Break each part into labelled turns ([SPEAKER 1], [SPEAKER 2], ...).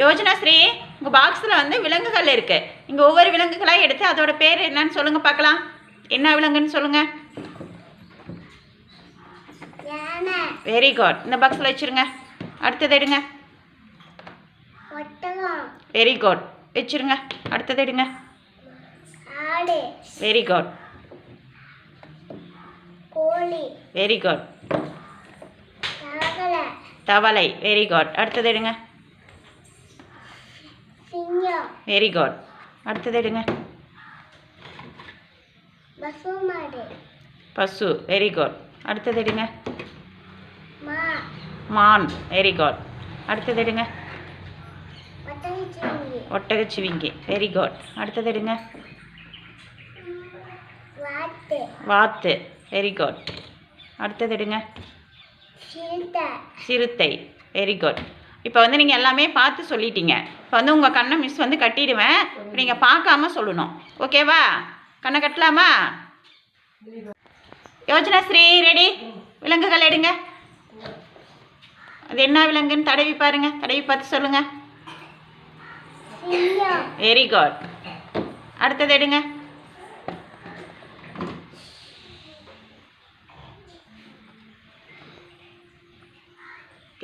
[SPEAKER 1] யோஜனா ஸ்ரீ உங்கள் பாக்ஸில் வந்து விலங்குகள் இருக்குது இங்கே ஒவ்வொரு விலங்குகளாக எடுத்து அதோட பேர் என்னன்னு சொல்லுங்கள் பார்க்கலாம். என்ன விலங்குன்னு சொல்லுங்கள் வெரி குட் இந்த பாக்ஸில் வச்சுருங்க. அடுத்தது எடுங்க. வெரி குட் வச்சுருங்க. அடுத்தது எடுங்க.
[SPEAKER 2] ஆடு.
[SPEAKER 1] வெரி குட் வெரி குட்
[SPEAKER 2] தவளை.
[SPEAKER 1] வெரி குட் அடுத்தது எடுங்க. வெரி குட் அடுத்தது எடுங்க. பசு வெரி குட் அடுத்தது எடுங்க. மான். வெரி குட் அடுத்தது எடுங்க.
[SPEAKER 2] ஒட்டகச்சிவிங்கி.
[SPEAKER 1] வெரி குட் அடுத்தது எடுங்க.
[SPEAKER 2] வாத்து.
[SPEAKER 1] வாத்து. வெரி குட் அடுத்தது எடுங்க.
[SPEAKER 2] சிறுத்தை.
[SPEAKER 1] வெரி குட் இப்போ வந்து நீங்கள் எல்லாமே பார்த்து சொல்லிட்டீங்க. இப்போ வந்து உங்கள் கண்ணை மிஸ் வந்து கட்டிடுவேன். நீங்கள் பார்க்காம சொல்லணும். ஓகேவா கண்ணை கட்டலாமா? யோஜனா ஸ்ரீ ரெடி விலங்குகள் எடுங்க. அது என்ன விலங்குன்னு தடவி பாருங்க. தடவி பார்த்து சொல்லுங்க. வெரி குட் அடுத்தது எடுங்க.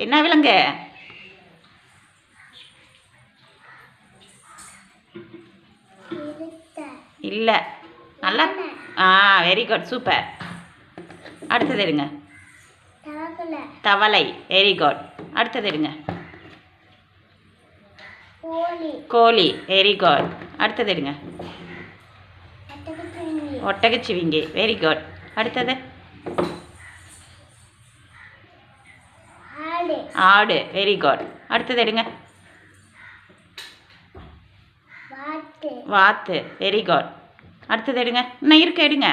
[SPEAKER 1] என்ன விலங்கு
[SPEAKER 2] சிறுத்தை
[SPEAKER 1] இல்லை. நல்லா ஆ வெரி குட் சூப்பர் அடுத்தது எடுங்க.
[SPEAKER 2] தவளை.
[SPEAKER 1] வெரி குட் அடுத்தது எடுங்க.
[SPEAKER 2] கோழி.
[SPEAKER 1] வெரி குட் அடுத்தது எடுங்க.
[SPEAKER 2] ஒட்டகச்சிவிங்கி.
[SPEAKER 1] வெரி குட் அடுத்தது?
[SPEAKER 2] ஆடு.
[SPEAKER 1] வெரி குட் அடுத்தது எடுங்க.
[SPEAKER 2] வாத்து.
[SPEAKER 1] வெரி குட் அடுத்தது எடுங்க. இன்னும் இருக்கு எடுங்க.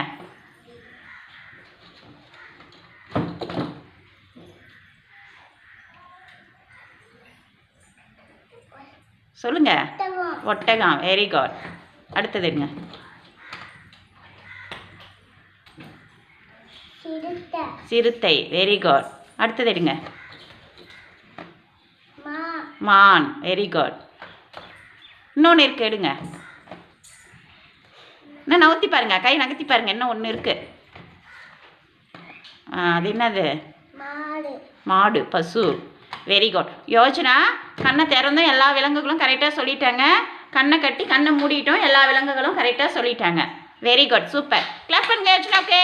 [SPEAKER 1] சொல்லுங்க.
[SPEAKER 2] ஒட்டகம்.
[SPEAKER 1] வெரி குட் அடுத்தது எடுங்க.
[SPEAKER 2] சிறுத்தை.
[SPEAKER 1] வெரி குட் அடுத்தது எடுங்க. மான். வெரி குட் இன்னொன்று இருக்கு எடுங்க. இன்னும் நவுத்தி பாருங்க கை நகர்த்தி பாருங்க இன்னும் ஒன்று இருக்கு? அது என்னது? மாடு. பசு. வெரி குட் யோஜனா கண்ணை திறந்தும் எல்லா விலங்குகளும் கரெக்டாக சொல்லிட்டாங்க. கண்ணை கட்டி கண்ணை மூடிட்டோம் எல்லா விலங்குகளும் கரெக்டாக சொல்லிட்டாங்க. வெரி குட் சூப்பர் கிளப் பண்ணுங்க யோஜனாவுக்கு.